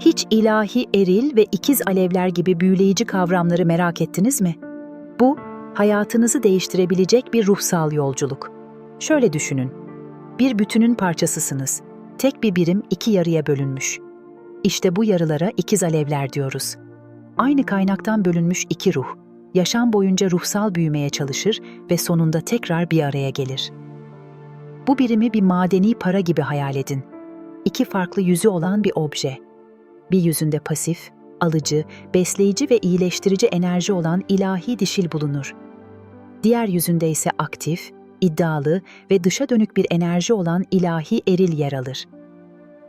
Hiç ilahi eril ve ikiz alevler gibi büyüleyici kavramları merak ettiniz mi? Bu, hayatınızı değiştirebilecek bir ruhsal yolculuk. Şöyle düşünün. Bir bütünün parçasısınız. Tek bir birim iki yarıya bölünmüş. İşte bu yarılara ikiz alevler diyoruz. Aynı kaynaktan bölünmüş iki ruh. Yaşam boyunca ruhsal büyümeye çalışır ve sonunda tekrar bir araya gelir. Bu birimi bir madeni para gibi hayal edin. İki farklı yüzü olan bir obje. Bir yüzünde pasif, alıcı, besleyici ve iyileştirici enerji olan ilahi dişil bulunur. Diğer yüzünde ise aktif, iddialı ve dışa dönük bir enerji olan ilahi eril yer alır.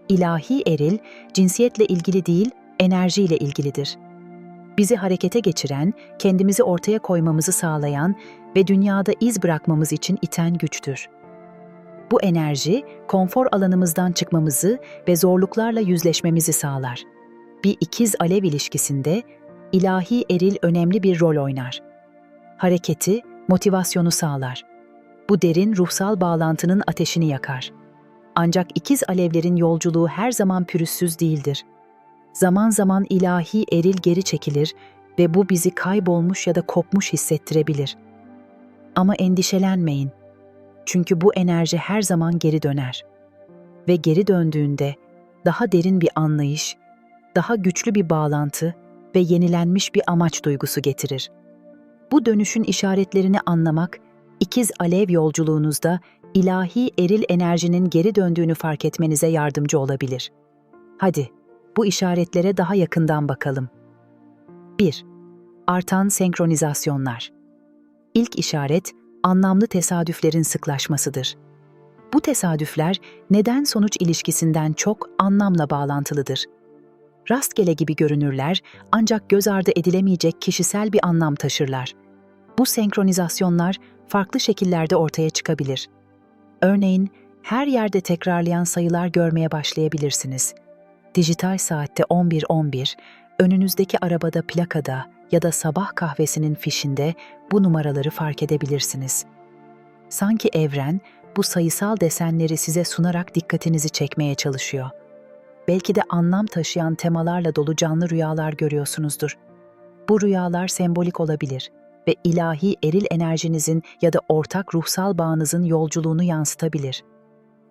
İlahi eril, cinsiyetle ilgili değil, enerjiyle ilgilidir. Bizi harekete geçiren, kendimizi ortaya koymamızı sağlayan ve dünyada iz bırakmamız için iten güçtür. Bu enerji, konfor alanımızdan çıkmamızı ve zorluklarla yüzleşmemizi sağlar. Bir ikiz alev ilişkisinde ilahi eril önemli bir rol oynar. Hareketi, motivasyonu sağlar. Bu derin ruhsal bağlantının ateşini yakar. Ancak ikiz alevlerin yolculuğu her zaman pürüzsüz değildir. Zaman zaman ilahi eril geri çekilir ve bu bizi kaybolmuş ya da kopmuş hissettirebilir. Ama endişelenmeyin. Çünkü bu enerji her zaman geri döner. Ve geri döndüğünde daha derin bir anlayış, daha güçlü bir bağlantı ve yenilenmiş bir amaç duygusu getirir. Bu dönüşün işaretlerini anlamak, ikiz alev yolculuğunuzda ilahi eril enerjinin geri döndüğünü fark etmenize yardımcı olabilir. Hadi, bu işaretlere daha yakından bakalım. 1. Artan senkronizasyonlar. İlk işaret, anlamlı tesadüflerin sıklaşmasıdır. Bu tesadüfler neden-sonuç ilişkisinden çok anlamla bağlantılıdır. Rastgele gibi görünürler ancak göz ardı edilemeyecek kişisel bir anlam taşırlar. Bu senkronizasyonlar farklı şekillerde ortaya çıkabilir. Örneğin, her yerde tekrarlayan sayılar görmeye başlayabilirsiniz. Dijital saatte 11.11, önünüzdeki arabada plakada ya da sabah kahvesinin fişinde bu numaraları fark edebilirsiniz. Sanki evren bu sayısal desenleri size sunarak dikkatinizi çekmeye çalışıyor. Belki de anlam taşıyan temalarla dolu canlı rüyalar görüyorsunuzdur. Bu rüyalar sembolik olabilir ve ilahi eril enerjinizin ya da ortak ruhsal bağınızın yolculuğunu yansıtabilir.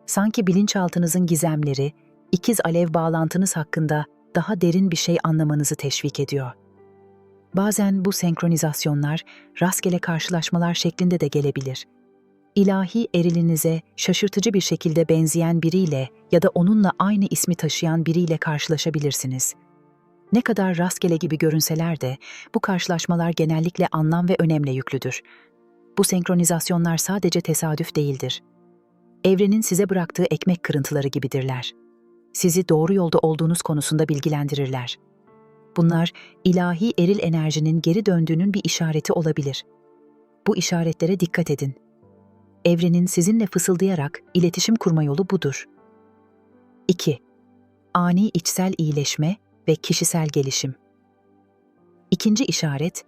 Sanki bilinçaltınızın gizemleri, ikiz alev bağlantınız hakkında daha derin bir şey anlamanızı teşvik ediyor. Bazen bu senkronizasyonlar rastgele karşılaşmalar şeklinde de gelebilir. İlahi erilinize şaşırtıcı bir şekilde benzeyen biriyle ya da onunla aynı ismi taşıyan biriyle karşılaşabilirsiniz. Ne kadar rastgele gibi görünseler de bu karşılaşmalar genellikle anlam ve önemle yüklüdür. Bu senkronizasyonlar sadece tesadüf değildir. Evrenin size bıraktığı ekmek kırıntıları gibidirler. Sizi doğru yolda olduğunuz konusunda bilgilendirirler. Bunlar ilahi eril enerjinin geri döndüğünün bir işareti olabilir. Bu işaretlere dikkat edin. Evrenin sizinle fısıldayarak iletişim kurma yolu budur. 2. Ani içsel iyileşme ve kişisel gelişim. İkinci işaret,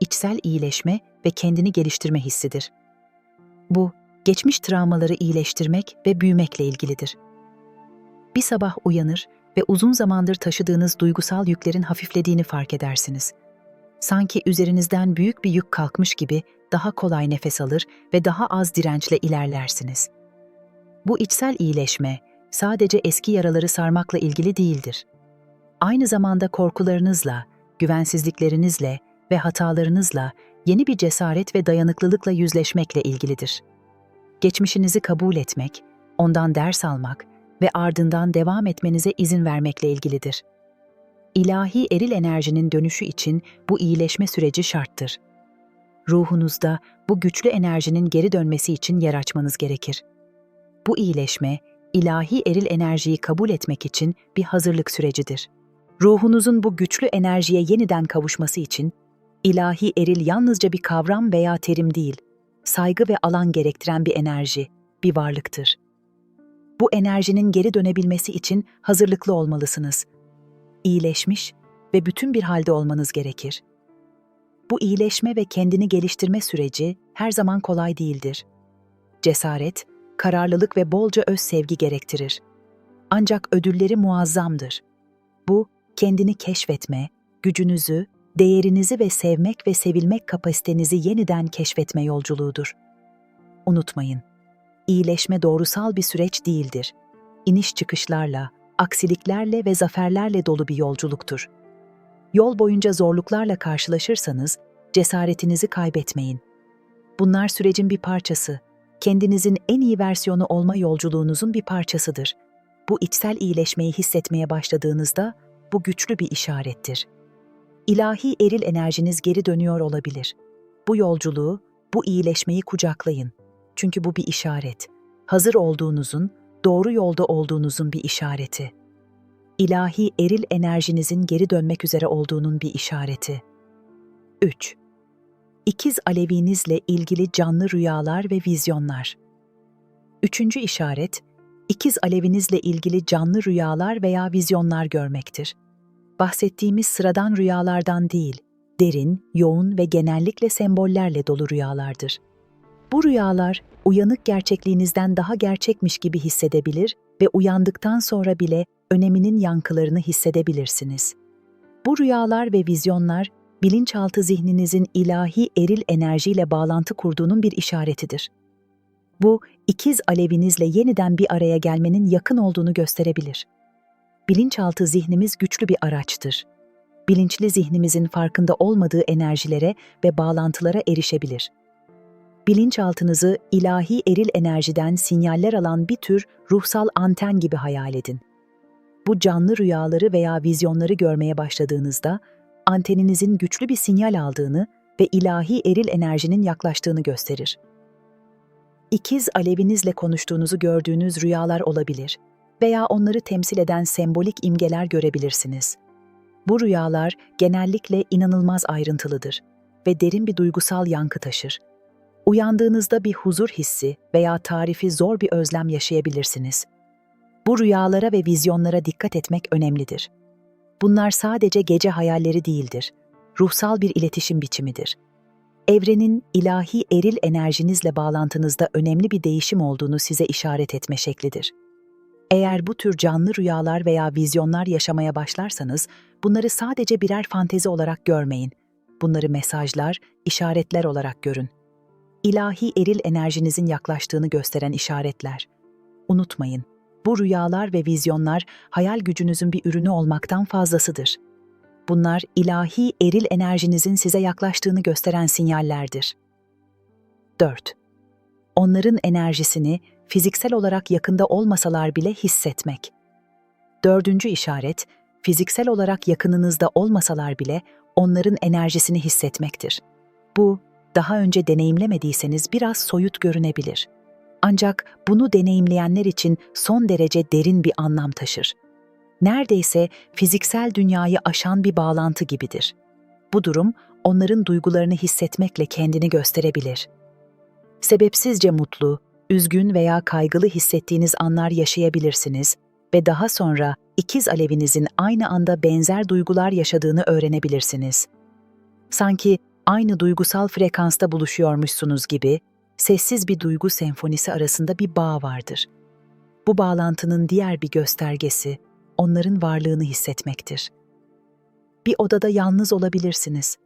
içsel iyileşme ve kendini geliştirme hissidir. Bu, geçmiş travmaları iyileştirmek ve büyümekle ilgilidir. Bir sabah uyanır ve uzun zamandır taşıdığınız duygusal yüklerin hafiflediğini fark edersiniz. Sanki üzerinizden büyük bir yük kalkmış gibi daha kolay nefes alır ve daha az dirençle ilerlersiniz. Bu içsel iyileşme sadece eski yaraları sarmakla ilgili değildir. Aynı zamanda korkularınızla, güvensizliklerinizle ve hatalarınızla yeni bir cesaret ve dayanıklılıkla yüzleşmekle ilgilidir. Geçmişinizi kabul etmek, ondan ders almak ve ardından devam etmenize izin vermekle ilgilidir. İlahi eril enerjinin dönüşü için bu iyileşme süreci şarttır. Ruhunuzda bu güçlü enerjinin geri dönmesi için yer açmanız gerekir. Bu iyileşme, ilahi eril enerjiyi kabul etmek için bir hazırlık sürecidir. Ruhunuzun bu güçlü enerjiye yeniden kavuşması için, ilahi eril yalnızca bir kavram veya terim değil, saygı ve alan gerektiren bir enerji, bir varlıktır. Bu enerjinin geri dönebilmesi için hazırlıklı olmalısınız. İyileşmiş ve bütün bir halde olmanız gerekir. Bu iyileşme ve kendini geliştirme süreci her zaman kolay değildir. Cesaret, kararlılık ve bolca öz sevgi gerektirir. Ancak ödülleri muazzamdır. Bu, kendini keşfetme, gücünüzü, değerinizi ve sevmek ve sevilmek kapasitenizi yeniden keşfetme yolculuğudur. Unutmayın, iyileşme doğrusal bir süreç değildir. İniş çıkışlarla, aksiliklerle ve zaferlerle dolu bir yolculuktur. Yol boyunca zorluklarla karşılaşırsanız cesaretinizi kaybetmeyin. Bunlar sürecin bir parçası, kendinizin en iyi versiyonu olma yolculuğunuzun bir parçasıdır. Bu içsel iyileşmeyi hissetmeye başladığınızda bu güçlü bir işarettir. İlahi eril enerjiniz geri dönüyor olabilir. Bu yolculuğu, bu iyileşmeyi kucaklayın. Çünkü bu bir işaret. Hazır olduğunuzun, doğru yolda olduğunuzun bir işareti. İlahi eril enerjinizin geri dönmek üzere olduğunun bir işareti. 3. İkiz alevinizle ilgili canlı rüyalar ve vizyonlar. Üçüncü işaret, ikiz alevinizle ilgili canlı rüyalar veya vizyonlar görmektir. Bahsettiğimiz sıradan rüyalardan değil, derin, yoğun ve genellikle sembollerle dolu rüyalardır. Bu rüyalar, uyanık gerçekliğinizden daha gerçekmiş gibi hissedebilir ve uyandıktan sonra bile öneminin yankılarını hissedebilirsiniz. Bu rüyalar ve vizyonlar, bilinçaltı zihninizin ilahi eril enerjiyle bağlantı kurduğunun bir işaretidir. Bu, ikiz alevinizle yeniden bir araya gelmenin yakın olduğunu gösterebilir. Bilinçaltı zihnimiz güçlü bir araçtır. Bilinçli zihnimizin farkında olmadığı enerjilere ve bağlantılara erişebilir. Bilinçaltınızı ilahi eril enerjiden sinyaller alan bir tür ruhsal anten gibi hayal edin. Bu canlı rüyaları veya vizyonları görmeye başladığınızda anteninizin güçlü bir sinyal aldığını ve ilahi eril enerjinin yaklaştığını gösterir. İkiz alevinizle konuştuğunuzu gördüğünüz rüyalar olabilir veya onları temsil eden sembolik imgeler görebilirsiniz. Bu rüyalar genellikle inanılmaz ayrıntılıdır ve derin bir duygusal yankı taşır. Uyandığınızda bir huzur hissi veya tarifi zor bir özlem yaşayabilirsiniz. Bu rüyalara ve vizyonlara dikkat etmek önemlidir. Bunlar sadece gece hayalleri değildir. Ruhsal bir iletişim biçimidir. Evrenin ilahi eril enerjinizle bağlantınızda önemli bir değişim olduğunu size işaret etme şeklidir. Eğer bu tür canlı rüyalar veya vizyonlar yaşamaya başlarsanız, bunları sadece birer fantezi olarak görmeyin. Bunları mesajlar, işaretler olarak görün. İlahi eril enerjinizin yaklaştığını gösteren işaretler. Unutmayın, bu rüyalar ve vizyonlar hayal gücünüzün bir ürünü olmaktan fazlasıdır. Bunlar ilahi eril enerjinizin size yaklaştığını gösteren sinyallerdir. 4. Onların enerjisini fiziksel olarak yakında olmasalar bile hissetmek. Dördüncü işaret, fiziksel olarak yakınınızda olmasalar bile onların enerjisini hissetmektir. Bu, daha önce deneyimlemediyseniz biraz soyut görünebilir. Ancak bunu deneyimleyenler için son derece derin bir anlam taşır. Neredeyse fiziksel dünyayı aşan bir bağlantı gibidir. Bu durum onların duygularını hissetmekle kendini gösterebilir. Sebepsizce mutlu, üzgün veya kaygılı hissettiğiniz anlar yaşayabilirsiniz ve daha sonra ikiz alevinizin aynı anda benzer duygular yaşadığını öğrenebilirsiniz. Sanki aynı duygusal frekansta buluşuyormuşsunuz gibi sessiz bir duygu senfonisi arasında bir bağ vardır. Bu bağlantının diğer bir göstergesi onların varlığını hissetmektir. Bir odada yalnız olabilirsiniz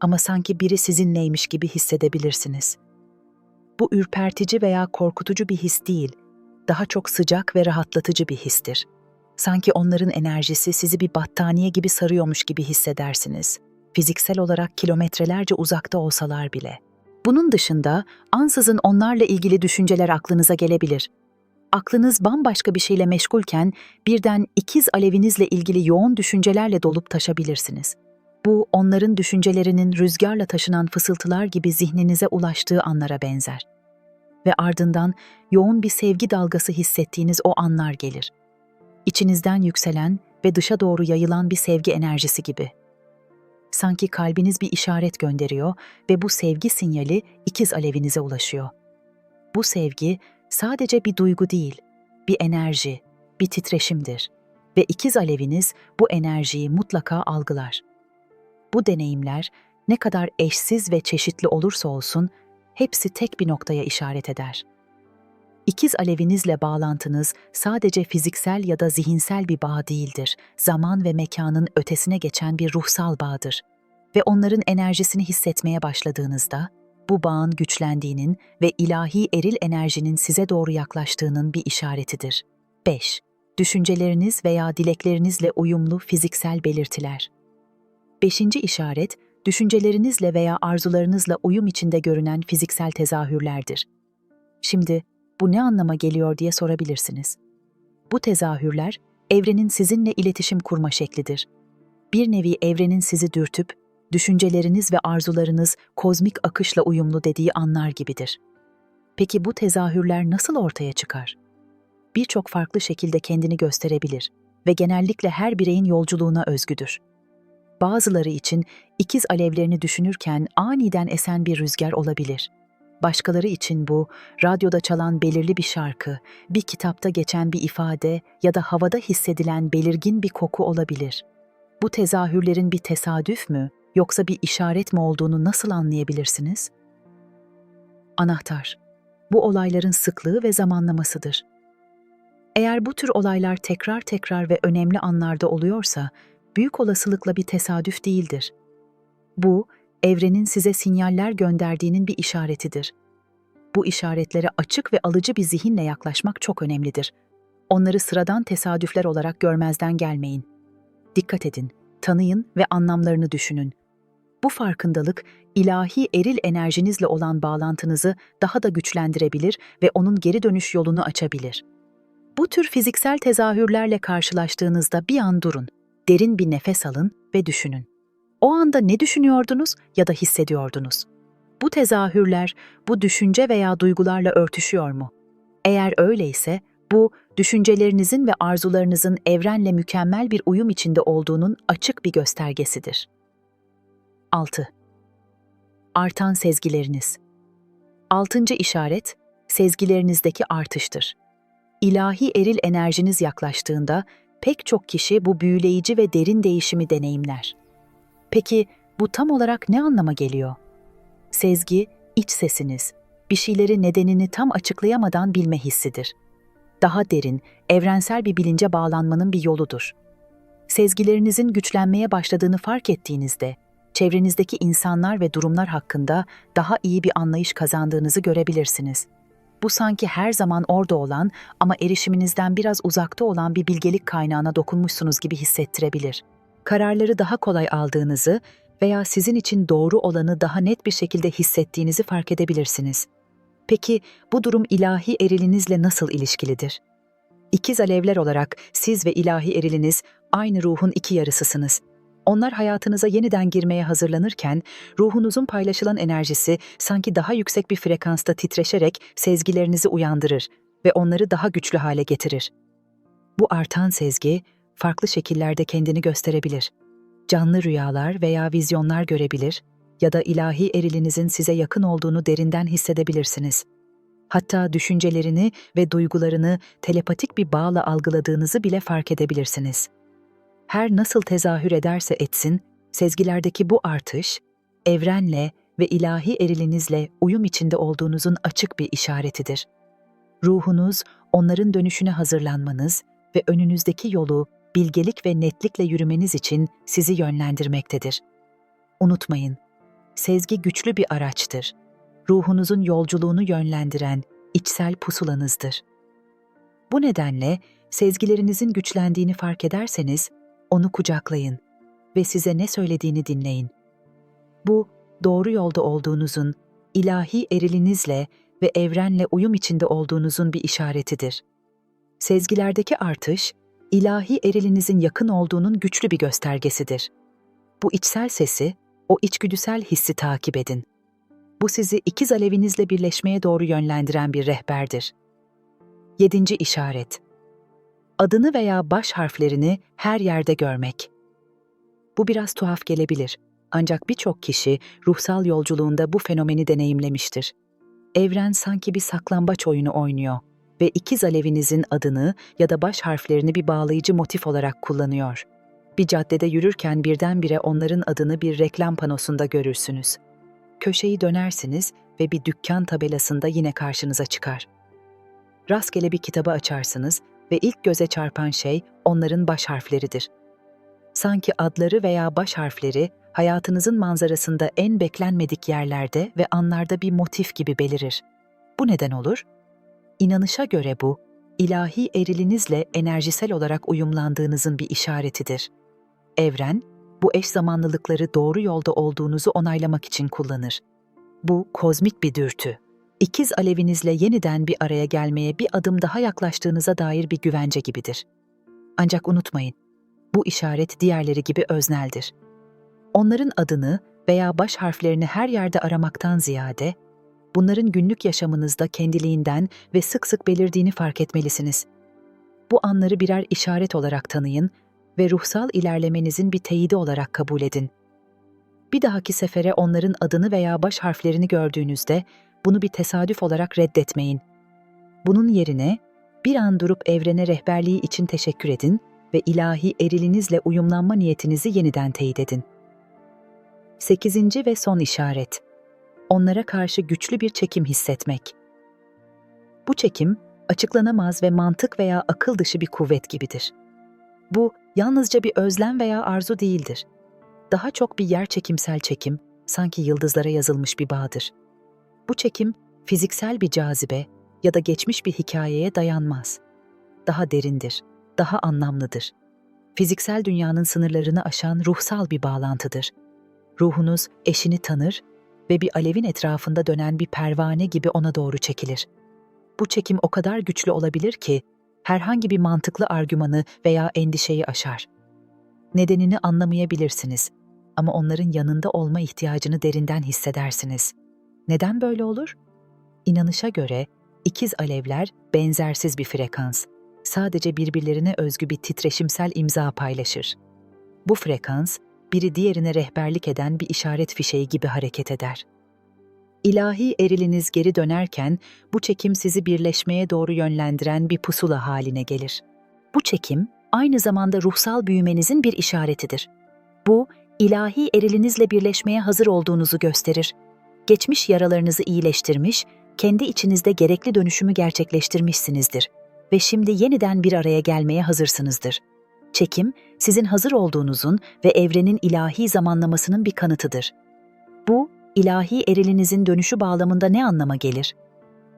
ama sanki biri sizinleymiş gibi hissedebilirsiniz. Bu ürpertici veya korkutucu bir his değil, daha çok sıcak ve rahatlatıcı bir histir. Sanki onların enerjisi sizi bir battaniye gibi sarıyormuş gibi hissedersiniz. Fiziksel olarak kilometrelerce uzakta olsalar bile. Bunun dışında ansızın onlarla ilgili düşünceler aklınıza gelebilir. Aklınız bambaşka bir şeyle meşgulken birden ikiz alevinizle ilgili yoğun düşüncelerle dolup taşabilirsiniz. Bu onların düşüncelerinin rüzgarla taşınan fısıltılar gibi zihninize ulaştığı anlara benzer. Ve ardından yoğun bir sevgi dalgası hissettiğiniz o anlar gelir. İçinizden yükselen ve dışa doğru yayılan bir sevgi enerjisi gibi sanki kalbiniz bir işaret gönderiyor ve bu sevgi sinyali ikiz alevinize ulaşıyor. Bu sevgi sadece bir duygu değil, bir enerji, bir titreşimdir ve ikiz aleviniz bu enerjiyi mutlaka algılar. Bu deneyimler ne kadar eşsiz ve çeşitli olursa olsun hepsi tek bir noktaya işaret eder. İkiz alevinizle bağlantınız sadece fiziksel ya da zihinsel bir bağ değildir. Zaman ve mekanın ötesine geçen bir ruhsal bağdır. Ve onların enerjisini hissetmeye başladığınızda, bu bağın güçlendiğinin ve ilahi eril enerjinin size doğru yaklaştığının bir işaretidir. 5. Düşünceleriniz veya dileklerinizle uyumlu fiziksel belirtiler. Beşinci işaret, düşüncelerinizle veya arzularınızla uyum içinde görünen fiziksel tezahürlerdir. Şimdi bu ne anlama geliyor diye sorabilirsiniz. Bu tezahürler, evrenin sizinle iletişim kurma şeklidir. Bir nevi evrenin sizi dürtüp, düşünceleriniz ve arzularınız kozmik akışla uyumlu dediği anlar gibidir. Peki bu tezahürler nasıl ortaya çıkar? Birçok farklı şekilde kendini gösterebilir ve genellikle her bireyin yolculuğuna özgüdür. Bazıları için ikiz alevlerini düşünürken aniden esen bir rüzgar olabilir. Başkaları için bu, radyoda çalan belirli bir şarkı, bir kitapta geçen bir ifade ya da havada hissedilen belirgin bir koku olabilir. Bu tezahürlerin bir tesadüf mü yoksa bir işaret mi olduğunu nasıl anlayabilirsiniz? Anahtar. Bu olayların sıklığı ve zamanlamasıdır. Eğer bu tür olaylar tekrar tekrar ve önemli anlarda oluyorsa, büyük olasılıkla bir tesadüf değildir. Bu, evrenin size sinyaller gönderdiğinin bir işaretidir. Bu işaretlere açık ve alıcı bir zihinle yaklaşmak çok önemlidir. Onları sıradan tesadüfler olarak görmezden gelmeyin. Dikkat edin, tanıyın ve anlamlarını düşünün. Bu farkındalık, ilahi eril enerjinizle olan bağlantınızı daha da güçlendirebilir ve onun geri dönüş yolunu açabilir. Bu tür fiziksel tezahürlerle karşılaştığınızda bir an durun, derin bir nefes alın ve düşünün. O anda ne düşünüyordunuz ya da hissediyordunuz? Bu tezahürler, bu düşünce veya duygularla örtüşüyor mu? Eğer öyleyse, bu, düşüncelerinizin ve arzularınızın evrenle mükemmel bir uyum içinde olduğunun açık bir göstergesidir. 6. Artan sezgileriniz. Altıncı işaret, sezgilerinizdeki artıştır. İlahi eril enerjiniz yaklaştığında pek çok kişi bu büyüleyici ve derin değişimi deneyimler. Peki bu tam olarak ne anlama geliyor? Sezgi, iç sesiniz, bir şeyleri nedenini tam açıklayamadan bilme hissidir. Daha derin, evrensel bir bilince bağlanmanın bir yoludur. Sezgilerinizin güçlenmeye başladığını fark ettiğinizde, çevrenizdeki insanlar ve durumlar hakkında daha iyi bir anlayış kazandığınızı görebilirsiniz. Bu sanki her zaman orada olan ama erişiminizden biraz uzakta olan bir bilgelik kaynağına dokunmuşsunuz gibi hissettirebilir. Kararları daha kolay aldığınızı veya sizin için doğru olanı daha net bir şekilde hissettiğinizi fark edebilirsiniz. Peki bu durum ilahi erilinizle nasıl ilişkilidir? İkiz alevler olarak siz ve ilahi eriliniz aynı ruhun iki yarısısınız. Onlar hayatınıza yeniden girmeye hazırlanırken ruhunuzun paylaşılan enerjisi sanki daha yüksek bir frekansta titreşerek sezgilerinizi uyandırır ve onları daha güçlü hale getirir. Bu artan sezgi farklı şekillerde kendini gösterebilir. Canlı rüyalar veya vizyonlar görebilir ya da ilahi erilinizin size yakın olduğunu derinden hissedebilirsiniz. Hatta düşüncelerini ve duygularını telepatik bir bağla algıladığınızı bile fark edebilirsiniz. Her nasıl tezahür ederse etsin, sezgilerdeki bu artış, evrenle ve ilahi erilinizle uyum içinde olduğunuzun açık bir işaretidir. Ruhunuz, onların dönüşüne hazırlanmanız ve önünüzdeki yolu bilgelik ve netlikle yürümeniz için sizi yönlendirmektedir. Unutmayın, sezgi güçlü bir araçtır. Ruhunuzun yolculuğunu yönlendiren içsel pusulanızdır. Bu nedenle sezgilerinizin güçlendiğini fark ederseniz onu kucaklayın ve size ne söylediğini dinleyin. Bu doğru yolda olduğunuzun, ilahi erilinizle ve evrenle uyum içinde olduğunuzun bir işaretidir. Sezgilerdeki artış, ilahi erilinizin yakın olduğunun güçlü bir göstergesidir. Bu içsel sesi, o içgüdüsel hissi takip edin. Bu sizi ikiz alevinizle birleşmeye doğru yönlendiren bir rehberdir. Yedinci işaret. Adını veya baş harflerini her yerde görmek. Bu biraz tuhaf gelebilir. Ancak birçok kişi ruhsal yolculuğunda bu fenomeni deneyimlemiştir. Evren sanki bir saklambaç oyunu oynuyor ve ikiz alevinizin adını ya da baş harflerini bir bağlayıcı motif olarak kullanıyor. Bir caddede yürürken birdenbire onların adını bir reklam panosunda görürsünüz. Köşeyi dönersiniz ve bir dükkan tabelasında yine karşınıza çıkar. rastgele bir kitabı açarsınız ve ilk göze çarpan şey onların baş harfleridir. Sanki adları veya baş harfleri hayatınızın manzarasında en beklenmedik yerlerde ve anlarda bir motif gibi belirir. Bu neden olur? İnanışa göre bu, ilahi erilinizle enerjisel olarak uyumlandığınızın bir işaretidir. Evren, bu eş zamanlılıkları doğru yolda olduğunuzu onaylamak için kullanır. Bu kozmik bir dürtü. İkiz alevinizle yeniden bir araya gelmeye bir adım daha yaklaştığınıza dair bir güvence gibidir. Ancak unutmayın, bu işaret diğerleri gibi özneldir. Onların adını veya baş harflerini her yerde aramaktan ziyade, bunların günlük yaşamınızda kendiliğinden ve sık sık belirdiğini fark etmelisiniz. Bu anları birer işaret olarak tanıyın ve ruhsal ilerlemenizin bir teyidi olarak kabul edin. Bir dahaki sefere onların adını veya baş harflerini gördüğünüzde bunu bir tesadüf olarak reddetmeyin. Bunun yerine bir an durup evrene rehberliği için teşekkür edin ve ilahi erilinizle uyumlanma niyetinizi yeniden teyit edin. Sekizinci ve son işaret. Onlara karşı güçlü bir çekim hissetmek. Bu çekim, açıklanamaz ve mantık veya akıl dışı bir kuvvet gibidir. Bu, yalnızca bir özlem veya arzu değildir. Daha çok bir yer çekimsel çekim, sanki yıldızlara yazılmış bir bağdır. Bu çekim, fiziksel bir cazibe ya da geçmiş bir hikayeye dayanmaz. Daha derindir, daha anlamlıdır. Fiziksel dünyanın sınırlarını aşan ruhsal bir bağlantıdır. Ruhunuz eşini tanır ve bir alevin etrafında dönen bir pervane gibi ona doğru çekilir. Bu çekim o kadar güçlü olabilir ki herhangi bir mantıklı argümanı veya endişeyi aşar. Nedenini anlamayabilirsiniz ama onların yanında olma ihtiyacını derinden hissedersiniz. Neden böyle olur? İnanışa göre ikiz alevler benzersiz bir frekans. Sadece birbirlerine özgü bir titreşimsel imza paylaşır. Bu frekans, biri diğerine rehberlik eden bir işaret fişeği gibi hareket eder. İlahi eriliniz geri dönerken bu çekim sizi birleşmeye doğru yönlendiren bir pusula haline gelir. Bu çekim aynı zamanda ruhsal büyümenizin bir işaretidir. Bu, ilahi erilinizle birleşmeye hazır olduğunuzu gösterir. Geçmiş yaralarınızı iyileştirmiş, kendi içinizde gerekli dönüşümü gerçekleştirmişsinizdir ve şimdi yeniden bir araya gelmeye hazırsınızdır. Çekim, sizin hazır olduğunuzun ve evrenin ilahi zamanlamasının bir kanıtıdır. Bu, ilahi erilinizin dönüşü bağlamında ne anlama gelir?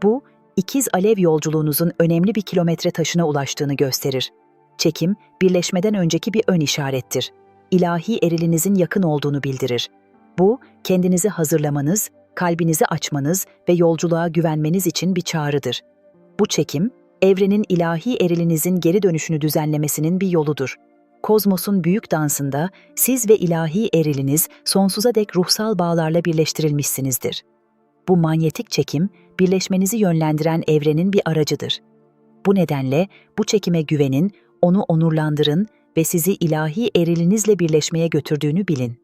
Bu, ikiz alev yolculuğunuzun önemli bir kilometre taşına ulaştığını gösterir. Çekim, birleşmeden önceki bir ön işarettir. İlahi erilinizin yakın olduğunu bildirir. Bu, kendinizi hazırlamanız, kalbinizi açmanız ve yolculuğa güvenmeniz için bir çağrıdır. Bu çekim, evrenin ilahi erilinizin geri dönüşünü düzenlemesinin bir yoludur. Kozmos'un büyük dansında siz ve ilahi eriliniz sonsuza dek ruhsal bağlarla birleştirilmişsinizdir. Bu manyetik çekim, birleşmenizi yönlendiren evrenin bir aracıdır. Bu nedenle bu çekime güvenin, onu onurlandırın ve sizi ilahi erilinizle birleşmeye götürdüğünü bilin.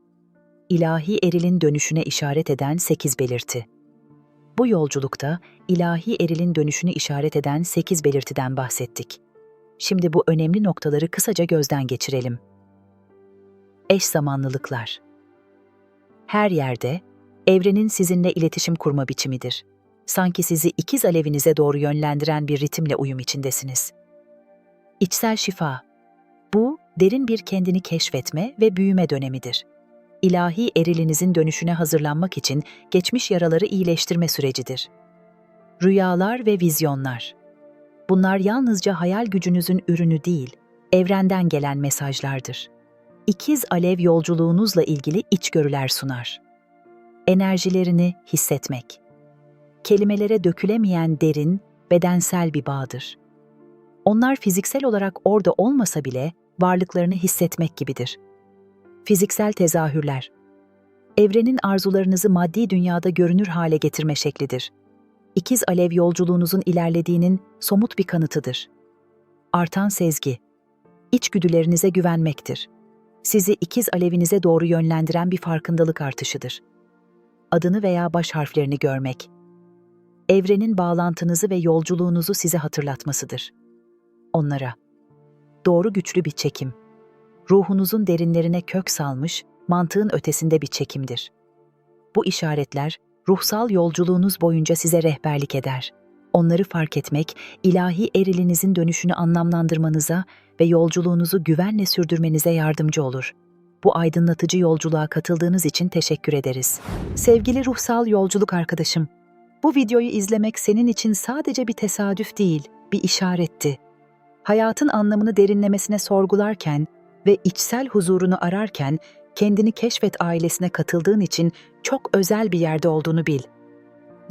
İlahi erilin dönüşüne işaret eden sekiz belirti. Bu yolculukta ilahi erilin dönüşünü işaret eden sekiz belirtiden bahsettik. Şimdi bu önemli noktaları kısaca gözden geçirelim. Eş zamanlılıklar. Her yerde evrenin sizinle iletişim kurma biçimidir. Sanki sizi ikiz alevinize doğru yönlendiren bir ritimle uyum içindesiniz. İçsel şifa. Bu, derin bir kendini keşfetme ve büyüme dönemidir. İlahi erilinizin dönüşüne hazırlanmak için geçmiş yaraları iyileştirme sürecidir. Rüyalar ve vizyonlar. Bunlar yalnızca hayal gücünüzün ürünü değil, evrenden gelen mesajlardır. İkiz alev yolculuğunuzla ilgili içgörüler sunar. Enerjilerini hissetmek. Kelimelere dökülemeyen derin, bedensel bir bağdır. Onlar fiziksel olarak orada olmasa bile varlıklarını hissetmek gibidir. Fiziksel tezahürler. Evrenin arzularınızı maddi dünyada görünür hale getirme şeklidir ikiz alev yolculuğunuzun ilerlediğinin somut bir kanıtıdır. Artan sezgi, içgüdülerinize güvenmektir. Sizi ikiz alevinize doğru yönlendiren bir farkındalık artışıdır. Adını veya baş harflerini görmek, evrenin bağlantınızı ve yolculuğunuzu size hatırlatmasıdır. Onlara, doğru güçlü bir çekim, ruhunuzun derinlerine kök salmış, mantığın ötesinde bir çekimdir. Bu işaretler, ruhsal yolculuğunuz boyunca size rehberlik eder. Onları fark etmek, ilahi erilinizin dönüşünü anlamlandırmanıza ve yolculuğunuzu güvenle sürdürmenize yardımcı olur. Bu aydınlatıcı yolculuğa katıldığınız için teşekkür ederiz. Sevgili ruhsal yolculuk arkadaşım, bu videoyu izlemek senin için sadece bir tesadüf değil, bir işaretti. Hayatın anlamını derinlemesine sorgularken ve içsel huzurunu ararken kendini keşfet ailesine katıldığın için çok özel bir yerde olduğunu bil.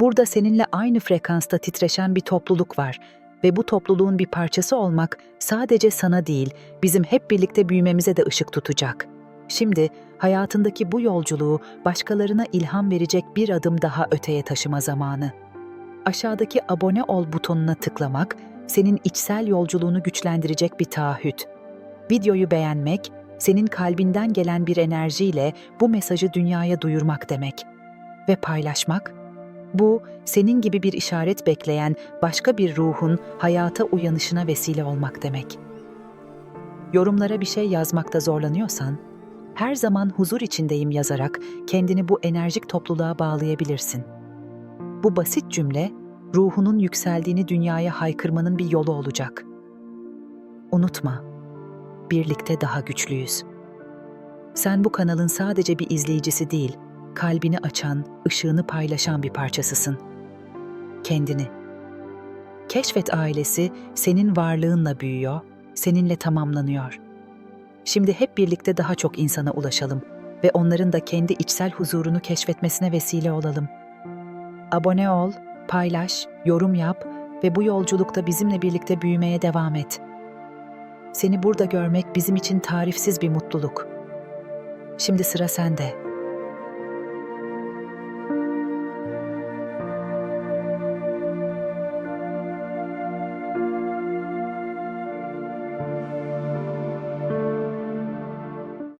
Burada seninle aynı frekansta titreşen bir topluluk var ve bu topluluğun bir parçası olmak sadece sana değil, bizim hep birlikte büyümemize de ışık tutacak. Şimdi hayatındaki bu yolculuğu başkalarına ilham verecek bir adım daha öteye taşıma zamanı. Aşağıdaki abone ol butonuna tıklamak senin içsel yolculuğunu güçlendirecek bir taahhüt. Videoyu beğenmek, senin kalbinden gelen bir enerjiyle bu mesajı dünyaya duyurmak demek. Ve paylaşmak, bu senin gibi bir işaret bekleyen başka bir ruhun hayata uyanışına vesile olmak demek. Yorumlara bir şey yazmakta zorlanıyorsan, her zaman huzur içindeyim yazarak kendini bu enerjik topluluğa bağlayabilirsin. Bu basit cümle, ruhunun yükseldiğini dünyaya haykırmanın bir yolu olacak. Unutma, birlikte daha güçlüyüz. Sen bu kanalın sadece bir izleyicisi değil, kalbini açan, ışığını paylaşan bir parçasısın. Kendini. Keşfet ailesi senin varlığınla büyüyor, seninle tamamlanıyor. Şimdi hep birlikte daha çok insana ulaşalım ve onların da kendi içsel huzurunu keşfetmesine vesile olalım. Abone ol, paylaş, yorum yap ve bu yolculukta bizimle birlikte büyümeye devam et. Seni burada görmek bizim için tarifsiz bir mutluluk. Şimdi sıra sende.